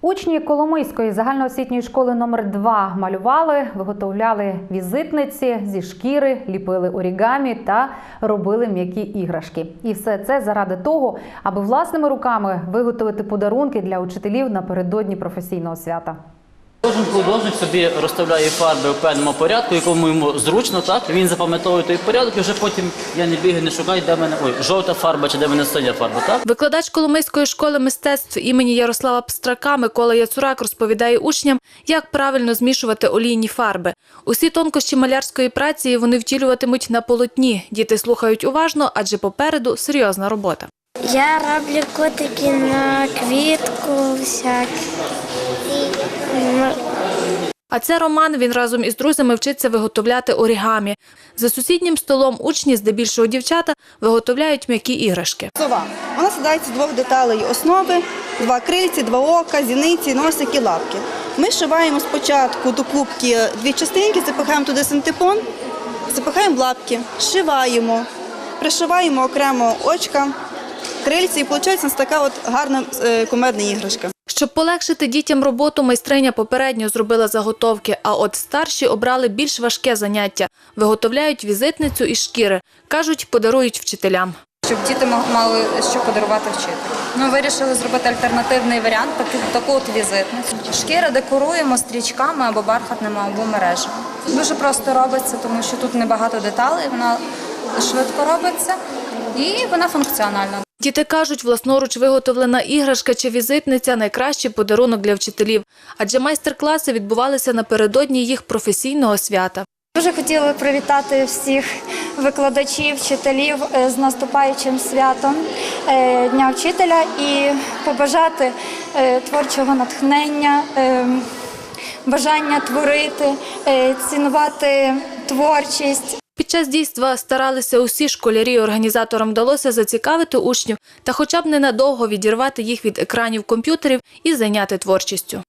Учні Коломийської загальноосвітньої школи номер 2 малювали, виготовляли візитниці зі шкіри, ліпили орігамі та робили м'які іграшки. І все це заради того, аби власними руками виготовити подарунки для учителів напередодні професійного свята. Кожен художник собі розставляє фарби в певному порядку, якому йому зручно, так він запам'ятовує той порядок, і вже потім я не бігаю, не шукаю, де в мене ой, жовта фарба чи де в мене синя фарба. Так Викладач Коломийської школи мистецтв імені Ярослава Пстрака Микола Яцурак розповідає учням, як правильно змішувати олійні фарби. Усі тонкощі малярської праці вони втілюватимуть на полотні. Діти слухають уважно, адже попереду серйозна робота. Я роблю котики на квітку всякі. А це Роман. Він разом із друзями вчиться виготовляти орігамі. За сусіднім столом учні, здебільшого дівчата, виготовляють м'які іграшки. Сова. Вона складається з двох деталей основи, два крильці, два ока, зіниці, носик і лапки. Ми шиваємо спочатку до клубки дві частинки, запихаємо туди синтепон, запихаємо лапки, шиваємо, пришиваємо окремо очка, крильці, і виходить у нас така от гарна е, кумедна іграшка. Щоб полегшити дітям роботу, майстриня попередньо зробила заготовки, а от старші обрали більш важке заняття – виготовляють візитницю із шкіри. Кажуть, подарують вчителям. щоб діти ма- мали що подарувати вчителю. Ми вирішили зробити альтернативний варіант, таку от візитницю. Шкіра декоруємо стрічками або бархатними, або мережами. Дуже просто робиться, тому що тут небагато деталей, вона швидко робиться і вона функціональна. Діти кажуть, власноруч виготовлена іграшка чи візитниця – найкращий подарунок для вчителів. Адже майстер-класи відбувалися напередодні їх професійного свята. Дуже хотіла привітати всіх викладачів, вчителів е, з наступаючим святом е, Дня вчителя і побажати е, творчого натхнення, бажання творити, цінувати творчість. Під час дійства старалися усі школярі. Організаторам вдалося зацікавити учнів та хоча б ненадовго відірвати їх від екранів комп'ютерів і зайняти творчістю.